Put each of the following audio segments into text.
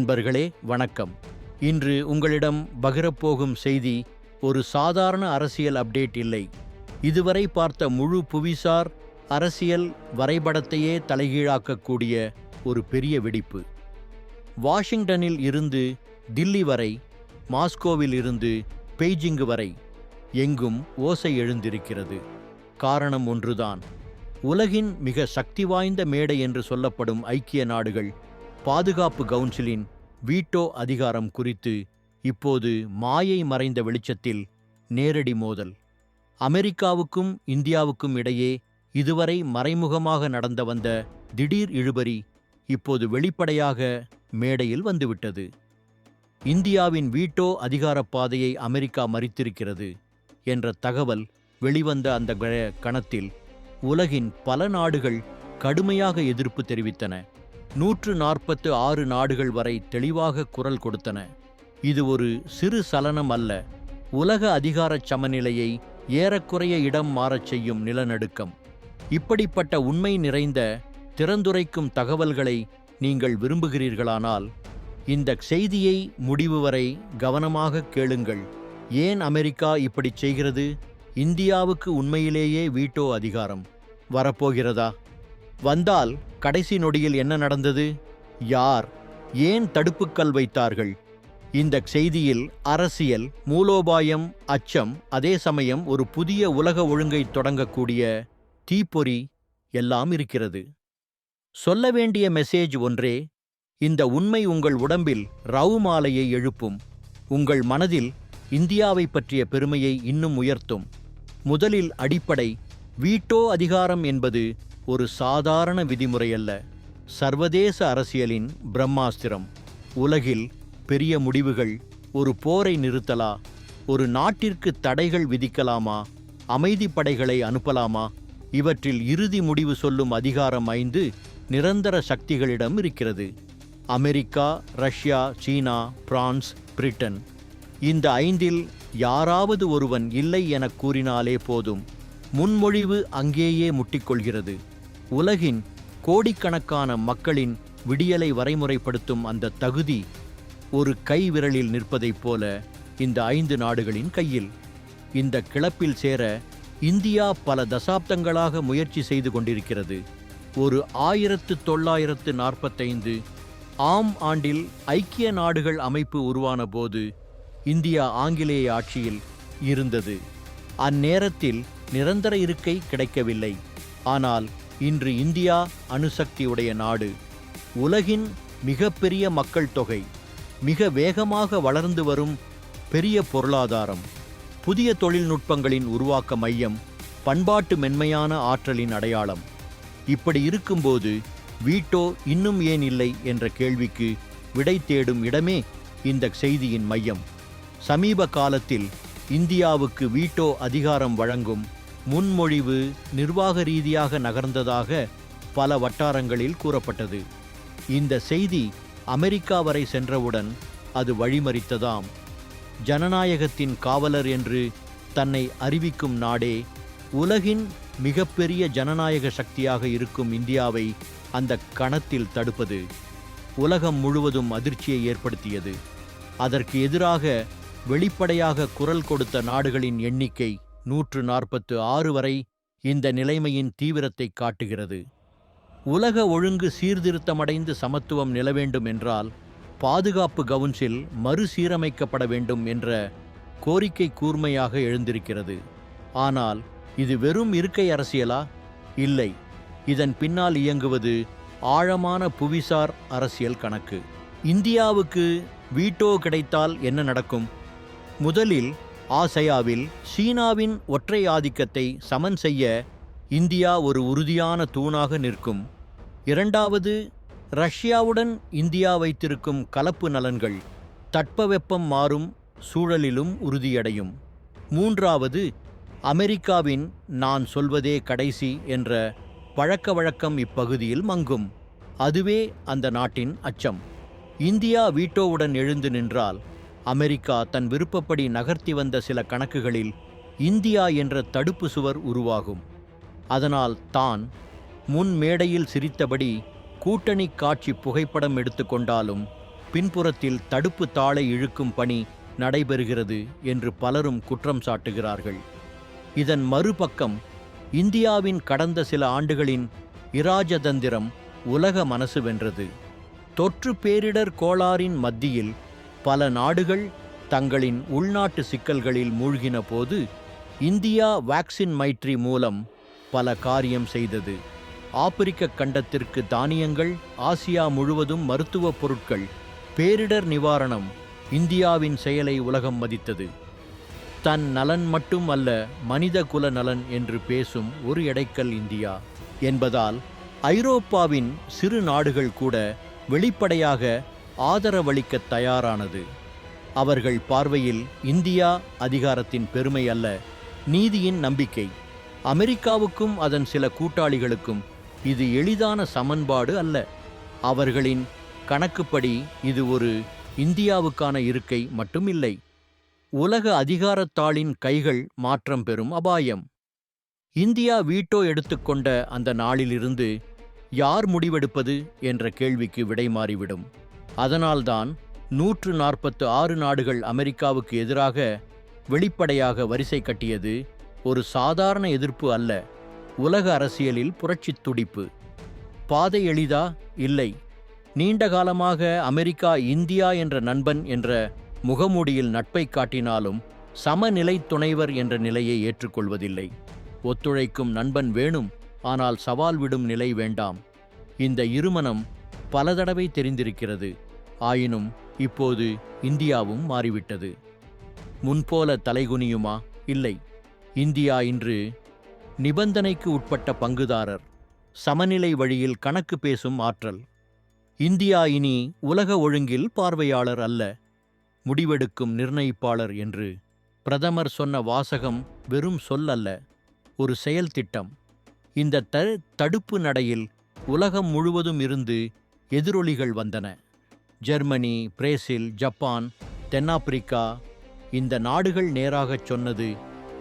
நண்பர்களே வணக்கம். இன்று உங்களிடம் பகிரப்போகும் செய்தி ஒரு சாதாரண அரசியல் அப்டேட் இல்லை. இதுவரை பார்த்த முழு புவிசார் அரசியல் வரைபடத்தையே தலைகீழாக்கக்கூடிய ஒரு பெரிய வெடிப்பு. வாஷிங்டனில் இருந்து தில்லி வரை மாஸ்கோவில் இருந்து பெய்ஜிங்கு வரை எங்கும் ஓசை எழுந்திருக்கிறது. காரணம் ஒன்றுதான். உலகின் மிக சக்தி வாய்ந்த மேடை என்று சொல்லப்படும் ஐக்கிய நாடுகள் பாதுகாப்பு கவுன்சிலின் வீட்டோ அதிகாரம் குறித்து இப்போது மாயை மறைந்த வெளிச்சத்தில் நேரடி மோதல். அமெரிக்காவுக்கும் இந்தியாவுக்கும் இடையே இதுவரை மறைமுகமாக நடந்த வந்த திடீர் இழுபறி இப்போது வெளிப்படையாக மேடையில் வந்துவிட்டது. இந்தியாவின் வீட்டோ அதிகாரப் பாதையை அமெரிக்கா மறித்திருக்கிறது என்ற தகவல் வெளிவந்த அந்த க- கணத்தில் உலகின் பல நாடுகள் கடுமையாக எதிர்ப்பு தெரிவித்தன. நூற்று நாற்பத்து ஆறு நாடுகள் வரை தெளிவாக குரல் கொடுத்தன. இது ஒரு சிறு சலனம் அல்ல. உலக அதிகாரச் சமநிலையை ஏறக்குறைய இடம் மாறச் செய்யும் நிலநடுக்கம். இப்படிப்பட்ட உண்மை நிறைந்த திறந்துரைக்கும் தகவல்களை நீங்கள் விரும்புகிறீர்களானால் இந்த செய்தியை முடிவு வரை கவனமாக கேளுங்கள். ஏன் அமெரிக்கா இப்படிச் செய்கிறது? இந்தியாவுக்கு உண்மையிலேயே வீட்டோ அதிகாரம். வரப்போகிறதா? வந்தால் கடைசி நொடியில் என்ன நடந்தது? யார்? ஏன் தடுப்புக்கல் வைத்தார்கள்? இந்த செய்தியில் அரசியல் மூலோபாயம் அச்சம் அதே சமயம் ஒரு புதிய உலக ஒழுங்கை தொடங்கக்கூடிய தீப்பொறி எல்லாம் இருக்கிறது. சொல்ல வேண்டிய மெசேஜ் ஒன்றே இந்த உண்மை உங்கள் உடம்பில் ரவு மாலையை எழுப்பும். உங்கள் மனதில் இந்தியாவை பற்றிய பெருமையை இன்னும் உயர்த்தும். முதலில் அடிப்படை வீட்டோ அதிகாரம் என்பது ஒரு சாதாரண விதிமுறை அல்ல சர்வதேச அரசியலின் பிரம்மாஸ்திரம். உலகில் பெரிய முடிவுகள் ஒரு போரை நிறுத்தலா? ஒரு நாட்டிற்கு தடைகள் விதிக்கலாமா? அமைதி படைகளை அனுப்பலாமா? இவற்றில் இறுதி முடிவு சொல்லும் அதிகாரம் ஐந்து நிரந்தர சக்திகளிடம் இருக்கிறது. America Russia China France Britain. இந்த ஐந்தில் யாராவது ஒருவன் இல்லை எனக் கூறினாலே போதும். முன்மொழிவு அங்கேயே முட்டிக்கொள்கிறது உலகின் கோடிக்கணக்கான மக்களின் விடியலை வரைமுறைப்படுத்தும் அந்த தகுதி ஒரு கை விரலில் நிற்பதைப் போல இந்த ஐந்து நாடுகளின் கையில். இந்த கிளப்பில் சேர இந்தியா பல தசாப்தங்களாக முயற்சி செய்து கொண்டிருக்கிறது. ஒரு ஆயிரத்து தொள்ளாயிரத்து நாற்பத்தைந்து ஆம் ஆண்டில் ஐக்கிய நாடுகள் அமைப்பு உருவான போது இந்தியா ஆங்கிலேய ஆட்சியில் இருந்தது. அந்நேரத்தில் நிரந்தர இருக்கை கிடைக்கவில்லை. ஆனால் இன்று இந்தியா அணுசக்தியுடைய நாடு. உலகின் மிகப்பெரிய மக்கள் தொகை மிக வேகமாக வளர்ந்து வரும் பெரிய பொருளாதாரம் புதிய தொழில்நுட்பங்களின் உருவாக்க மையம் பண்பாட்டு மென்மையான ஆற்றலின் அடையாளம். இப்படி இருக்கும்போது வீட்டோ இன்னும் ஏன் இல்லை என்ற கேள்விக்கு விடை தேடும் இடமே இந்த செய்தியின் மையம். சமீப காலத்தில் இந்தியாவுக்கு வீட்டோ அதிகாரம் வழங்கும் முன்மொழிவு நிர்வாக ரீதியாக நகர்ந்ததாக பல வட்டாரங்களில் கூறப்பட்டது. இந்த செய்தி அமெரிக்கா வரை சென்றவுடன் அது வழிமறித்ததாம். ஜனநாயகத்தின் காவலர் என்று தன்னை அறிவிக்கும் நாடே உலகின் மிகப்பெரிய ஜனநாயக சக்தியாக இருக்கும் இந்தியாவை அந்த கணத்தில் தடுப்பது உலகம் முழுவதும் அதிர்ச்சியை ஏற்படுத்தியது. அதற்கு எதிராக வெளிப்படையாக குரல் கொடுத்த நாடுகளின் எண்ணிக்கை நூற்று நாற்பத்து ஆறு வரை இந்த நிலைமையின் தீவிரத்தை காட்டுகிறது. உலக ஒழுங்கு சீர்திருத்தமடைந்து சமத்துவம் நில வேண்டும் என்றால் பாதுகாப்பு கவுன்சில் மறுசீரமைக்கப்பட வேண்டும் என்ற கோரிக்கை கூர்மையாக எழுந்திருக்கிறது. ஆனால் இது வெறும் இருக்கை அரசியலா? இல்லை. இதன் பின்னால் இயங்குவது ஆழமான புவிசார் அரசியல் கணக்கு. இந்தியாவுக்கு வீட்டோ கிடைத்தால் என்ன நடக்கும்? முதலில் ஆசியாவில் சீனாவின் ஒற்றை ஆதிக்கத்தை சமன் செய்ய இந்தியா ஒரு உறுதியான தூணாக நிற்கும். இரண்டாவது ரஷ்யாவுடன் இந்தியா வைத்திருக்கும் கலப்பு நலன்கள் தட்பவெப்பம் மாறும் சூழலிலும் உறுதியடையும். மூன்றாவது அமெரிக்காவின் நான் சொல்வதே கடைசி என்ற பழக்க வழக்கம் இப்பகுதியில் மங்கும். அதுவே அந்த நாட்டின் அச்சம். இந்தியா வீட்டோவுடன் எழுந்து நின்றால் அமெரிக்கா தன் விருப்பப்படி நகர்த்தி வந்த சில கணக்குகளில் இந்தியா என்ற தடுப்பு சுவர் உருவாகும். அதனால் தான் முன் மேடையில் சிரித்தபடி கூட்டணி காட்சி புகைப்படம் எடுத்துக்கொண்டாலும் பின்புறத்தில் தடுப்பு தாளை இழுக்கும் பணி நடைபெறுகிறது என்று பலரும் குற்றம் சாட்டுகிறார்கள். இதன் மறுபக்கம் இந்தியாவின் கடந்த சில ஆண்டுகளின் இராஜதந்திரம் உலக மனசு வென்றது. தொற்று பேரிடர் கோளாறின் மத்தியில் பல நாடுகள் தங்களின் உள்நாட்டு சிக்கல்களில் மூழ்கின போது இந்தியா வேக்சின் மைட்ரி மூலம் பல காரியம் செய்தது. ஆப்பிரிக்க கண்டத்திற்கு தானியங்கள் ஆசியா முழுவதும் மருத்துவப் பொருட்கள் பேரிடர் நிவாரணம் இந்தியாவின் செயலை உலகம் மதித்தது. தன் நலன் மட்டும் அல்ல மனித குல நலன் என்று பேசும் ஒரு எடைக்கல் இந்தியா. என்பதால் ஐரோப்பாவின் சிறு நாடுகள் கூட வெளிப்படையாக ஆதரவளிக்க தயாரானது. அவர்கள் பார்வையில் இந்தியா அதிகாரத்தின் பெருமை அல்ல நீதியின் நம்பிக்கை. அமெரிக்காவுக்கும் அதன் சில கூட்டாளிகளுக்கும் இது எளிதான சமன்பாடு அல்ல. அவர்களின் கணக்குப்படி இது ஒரு இந்தியாவுக்கான இருக்கை மட்டுமில்லை. உலக அதிகாரத்தாளின் கைகள் மாற்றம் பெறும் அபாயம். இந்தியா வீட்டோ எடுத்துக்கொண்ட அந்த நாளிலிருந்து யார் முடிவெடுப்பது என்ற கேள்விக்கு விடை மாறிவிடும் அதனால்தான் நூற்று நாற்பத்து ஆறு நாடுகள் அமெரிக்காவுக்கு எதிராக வெளிப்படையாக வரிசை கட்டியது ஒரு சாதாரண எதிர்ப்பு அல்ல உலக அரசியலில் புரட்சித் துடிப்பு. பாதை எளிதா? இல்லை. நீண்ட காலமாக அமெரிக்கா இந்தியா என்ற நண்பன் என்ற முகமூடியில் நட்பை காட்டினாலும் சமநிலை துணைவர் என்ற நிலையை ஏற்றுக்கொள்வதில்லை. ஒத்துழைக்கும் நண்பன் வேணும் ஆனால் சவால் விடும் நிலை வேண்டாம். இந்த இருமனம் பல தடவை தெரிந்திருக்கிறது. ஆயினும் இப்போது இந்தியாவும் மாறிவிட்டது. முன்போல தலைகுனியுமா? இல்லை. இந்தியா இன்று நிபந்தனைக்கு உட்பட்ட பங்குதாரர். சமநிலை வழியில் கணக்கு பேசும் ஆற்றல். இந்தியா இனி உலக ஒழுங்கில் பார்வையாளர் அல்ல. முடிவெடுக்கும் நிர்ணயிப்பாளர் என்று பிரதமர் சொன்ன வாசகம் வெறும் சொல் அல்ல ஒரு செயல் திட்டம். இந்த த தடுப்பு நடையில் உலகம் முழுவதும் இருந்து எதிரொலிகள் வந்தன. ஜெர்மனி பிரேசில் ஜப்பான் தென்னாப்பிரிக்கா இந்த நாடுகள் நேராகச் சொன்னது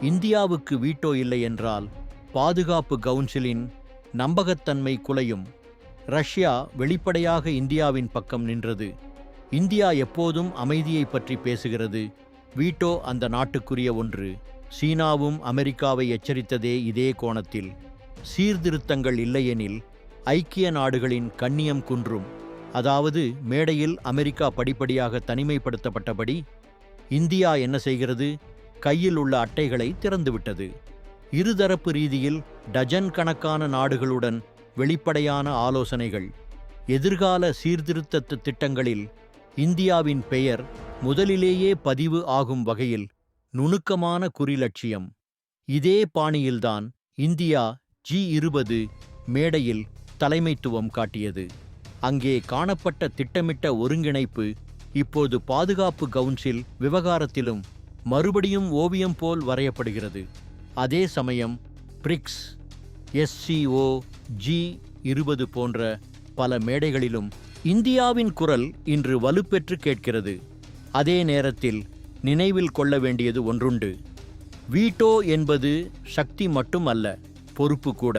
இந்தியாவுக்கு வீட்டோ இல்லை என்றால் பாதுகாப்பு கவுன்சிலின் நம்பகத்தன்மை குலையும். ரஷ்யா வெளிப்படையாக இந்தியாவின் பக்கம் நின்றது. இந்தியா எப்போதும் அமைதியை பற்றி பேசுகிறது. வீட்டோ அந்த நாட்டுக்குரிய ஒன்று. சீனாவும் அமெரிக்காவை எச்சரித்ததே இதே கோணத்தில். சீர்திருத்தங்கள் இல்லையெனில் ஐக்கிய நாடுகளின் கண்ணியம் குன்றும். அதாவது மேடையில் அமெரிக்கா படிப்படியாக தனிமைப்படுத்தப்பட்டபடி இந்தியா என்ன செய்கிறது? கையில் உள்ள அட்டைகளை திறந்துவிட்டது. இருதரப்பு ரீதியில் டஜன் கணக்கான நாடுகளுடன் வெளிப்படையான ஆலோசனைகள். எதிர்கால சீர்திருத்த திட்டங்களில் இந்தியாவின் பெயர் முதலிலேயே பதிவு ஆகும் வகையில் நுணுக்கமான குறிலட்சியம் இதே பாணியில்தான் இந்தியா ஜி இருபது மேடையில் தலைமைத்துவம் காட்டியது. அங்கே காணப்பட்ட திட்டமிட்ட ஒருங்கிணைப்பு இப்போது பாதுகாப்பு கவுன்சில் விவகாரத்திலும் மறுபடியும் ஓவியம் போல் வரையப்படுகிறது. அதே சமயம் பிரிக்ஸ் எஸ்சிஓ ஜி இருபது போன்ற பல மேடைகளிலும் இந்தியாவின் குரல் இன்று வலுப்பெற்று கேட்கிறது. அதே நேரத்தில் நினைவில் கொள்ள வேண்டியது ஒன்றுண்டு. வீட்டோ என்பது சக்தி மட்டும் அல்ல பொறுப்பு கூட.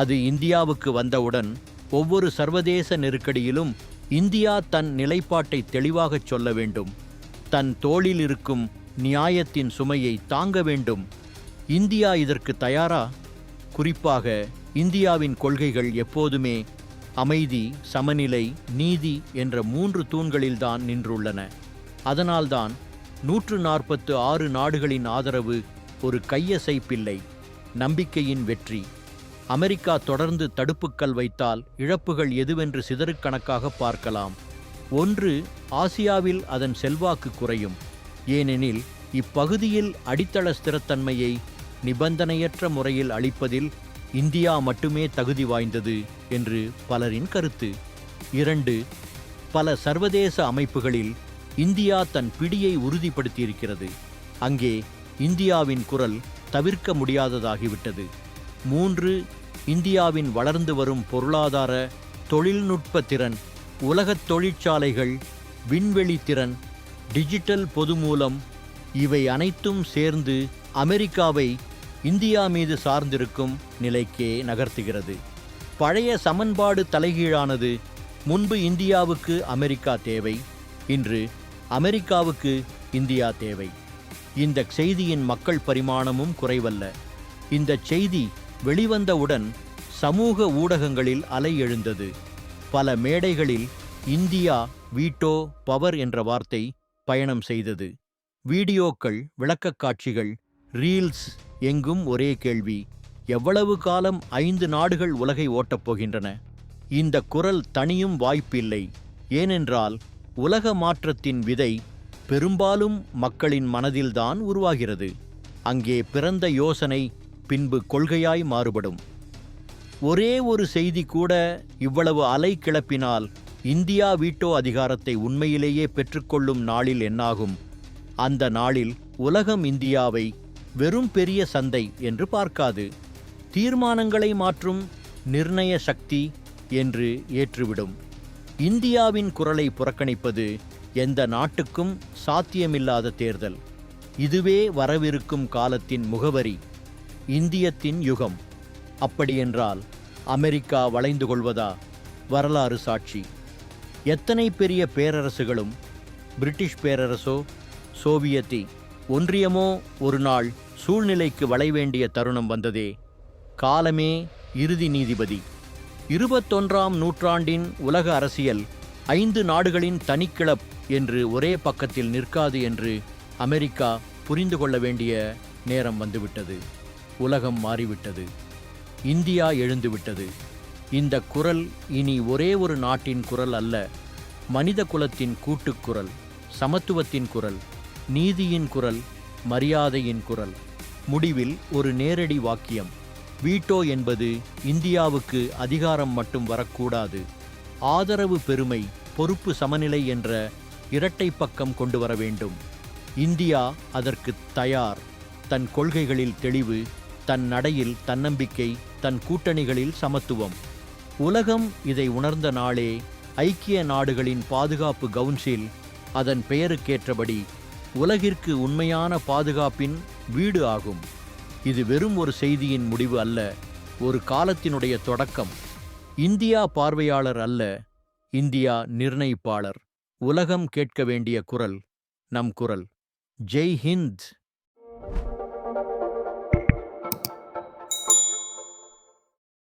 அது இந்தியாவுக்கு வந்தவுடன் ஒவ்வொரு சர்வதேச நெருக்கடியிலும் இந்தியா தன் நிலைப்பாட்டை தெளிவாகச் சொல்ல வேண்டும். தன் தோளில் இருக்கும் நியாயத்தின் சுமையை தாங்க வேண்டும். இந்தியா இதற்கு தயாரா? குறிப்பாக இந்தியாவின் கொள்கைகள் எப்போதுமே அமைதி சமநிலை நீதி என்ற மூன்று தூண்களில்தான் நின்றுள்ளன. அதனால்தான் நூற்று நாற்பத்து ஆறு நாடுகளின் ஆதரவு ஒரு கையசைப்பில்லை நம்பிக்கையின் வெற்றி. அமெரிக்கா தொடர்ந்து தடுப்புக்கள் வைத்தால் இழப்புகள் எதுவென்று சிதறுக்கணக்காக பார்க்கலாம். ஒன்று ஆசியாவில் அதன் செல்வாக்கு குறையும். ஏனெனில் இப்பகுதியில் அடித்தள ஸ்திரத்தன்மையை நிபந்தனையற்ற முறையில் அளிப்பதில் இந்தியா மட்டுமே தகுதி வாய்ந்தது என்று பலரின் கருத்து. இரண்டு பல சர்வதேச அமைப்புகளில் இந்தியா தன் பிடியை உறுதிப்படுத்தியிருக்கிறது. அங்கே இந்தியாவின் குரல் தவிர்க்க முடியாததாகிவிட்டது. மூன்று இந்தியாவின் வளர்ந்து வரும் பொருளாதார தொழில்நுட்ப திறன் உலகத் தொழிற்சாலைகள் விண்வெளி திறன் டிஜிட்டல் பொது மூலம் இவை அனைத்தும் சேர்ந்து அமெரிக்காவை இந்தியா மீது சார்ந்திருக்கும் நிலைக்கே நகர்த்துகிறது. பழைய சமன்பாடு தலைகீழானது முன்பு இந்தியாவுக்கு அமெரிக்கா தேவை இன்று அமெரிக்காவுக்கு இந்தியா தேவை. இந்த செய்தியின் மக்கள் பரிமாணமும் குறைவல்ல. இந்த செய்தி வெளிவந்தவுடன் சமூக ஊடகங்களில் அலை எழுந்தது. பல மேடைகளில் இந்தியா வீட்டோ பவர் என்ற வார்த்தை பயணம் செய்தது. வீடியோக்கள் விளக்கக்காட்சிகள் ரீல்ஸ் எங்கும் ஒரே கேள்வி எவ்வளவு காலம் ஐந்து நாடுகள் உலகை ஓட்டப் போகின்றன? இந்த குரல் தனியும் வாய்ப்பில்லை. ஏனென்றால் உலக மாற்றத்தின் விதை பெரும்பாலும் மக்களின் மனதில்தான் உருவாகிறது. அங்கே பிறந்த யோசனை பின்பு கொள்கையாய் மாறுபடும். ஒரே ஒரு செய்தி கூட இவ்வளவு அலை கிளப்பினால் இந்தியா வீட்டோ அதிகாரத்தை உண்மையிலேயே பெற்றுக்கொள்ளும் நாளில் என்னாகும்? அந்த நாளில் உலகம் இந்தியாவை வெறும் பெரிய சந்தை என்று பார்க்காது. தீர்மானங்களை மாற்றும் நிர்ணய சக்தி என்று ஏற்றுவிடும். இந்தியாவின் குரலை புறக்கணிப்பது எந்த நாட்டுக்கும் சாத்தியமில்லாத தேர்தல். இதுவே வரவிருக்கும் காலத்தின் முகவரி. இந்தியத்தின் யுகம். அப்படியென்றால் அமெரிக்கா வளைந்து கொள்வதா? வரலாறு சாட்சி. எத்தனை பெரிய பேரரசுகளும் பிரிட்டிஷ் பேரரசோ சோவியத்தி ஒன்றியமோ ஒரு நாள் சூழ்நிலைக்கு வளைவேண்டிய தருணம் வந்ததே. காலமே இறுதி நீதிபதி. இருபத்தொன்றாம் நூற்றாண்டின் உலக அரசியல் ஐந்து நாடுகளின் தனிக்கிளப் என்று ஒரே பக்கத்தில் நிற்காது என்று அமெரிக்கா புரிந்து கொள்ள வேண்டிய நேரம் வந்துவிட்டது. உலகம் மாறிவிட்டது. இந்தியா எழுந்துவிட்டது. இந்த குரல் இனி ஒரே ஒரு நாட்டின் குரல் அல்ல மனித குலத்தின் கூட்டுக்குரல் சமத்துவத்தின் குரல் நீதியின் குரல் மரியாதையின் குரல். முடிவில் ஒரு நேரடி வாக்கியம். வீட்டோ என்பது இந்தியாவுக்கு அதிகாரம் மட்டும் வரக்கூடாது. ஆதரவு பெருமை பொறுப்பு சமநிலை என்ற இரட்டை பக்கம் கொண்டு வர வேண்டும். இந்தியா அதற்கு தயார். தன் கொள்கைகளில் தெளிவு தன் நடையில் தன்னம்பிக்கை தன் கூட்டணிகளில் சமத்துவம். உலகம் இதை உணர்ந்த நாளே ஐக்கிய நாடுகளின் பாதுகாப்பு கவுன்சில் அதன் பெயருக்கேற்றபடி உலகிற்கு உண்மையான பாதுகாப்பின் வீடு ஆகும். இது வெறும் ஒரு செய்தியின் முடிவு அல்ல ஒரு காலத்தினுடைய தொடக்கம். இந்தியா பார்வையாளர் அல்ல இந்தியா நிர்ணயிப்பாளர். உலகம் கேட்க வேண்டிய குரல் நம் குரல். ஜெய் ஹிந்த்!